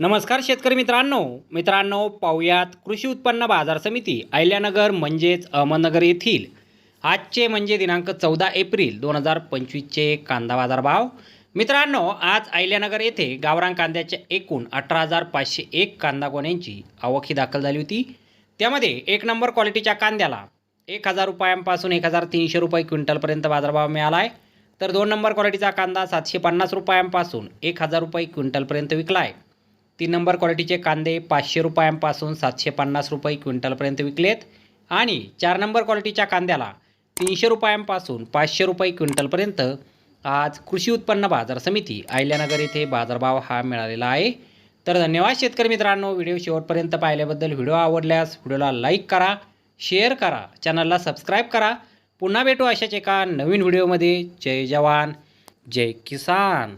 नमस्कार शेतकरी मित्रांनो. मित्रांनो पाहुयात कृषी उत्पन्न बाजार समिती अहिल्यानगर म्हणजेच अहमदनगर येथील. आजचे म्हणजे दिनांक चौदा एप्रिल दोन हजार पंचवीसचे कांदा बाजार भाव मित्रांनो आज अहिल्यानगर येथे गावरान कांद्याच्या एकूण अठरा हजार पाचशे एक कांदा गोण्यांची आवक ही दाखल झाली होती. त्यामध्ये एक नंबर क्वालिटीच्या कांद्याला एक हजार रुपयांपासून एक हजार तीनशे रुपये क्विंटलपर्यंत बाजारभाव मिळाला आहे तर दोन नंबर क्वालिटीचा कांदा सातशे पन्नास रुपयांपासून एक हजार रुपये क्विंटलपर्यंत विकला आहे तीन नंबर क्वालिटीचे कांदे पाचशे रुपयांपासून सातशे पन्नास रुपये क्विंटलपर्यंत विकलेत. आणि चार नंबर क्वालिटीच्या कांद्याला तीनशे रुपयांपासून पाचशे रुपये क्विंटलपर्यंत आज कृषी उत्पन्न बाजार समिती अहिल्यानगर येथे बाजारभाव हा मिळालेला आहे. तर धन्यवाद शेतकरी मित्रांनो व्हिडिओ शेवटपर्यंत पाहिल्याबद्दल व्हिडिओ आवडल्यास व्हिडिओला लाईक करा शेअर करा चॅनलला सबस्क्राईब करा. पुन्हा भेटू अशाच एका नवीन व्हिडिओमध्ये. जय जवान जय किसान.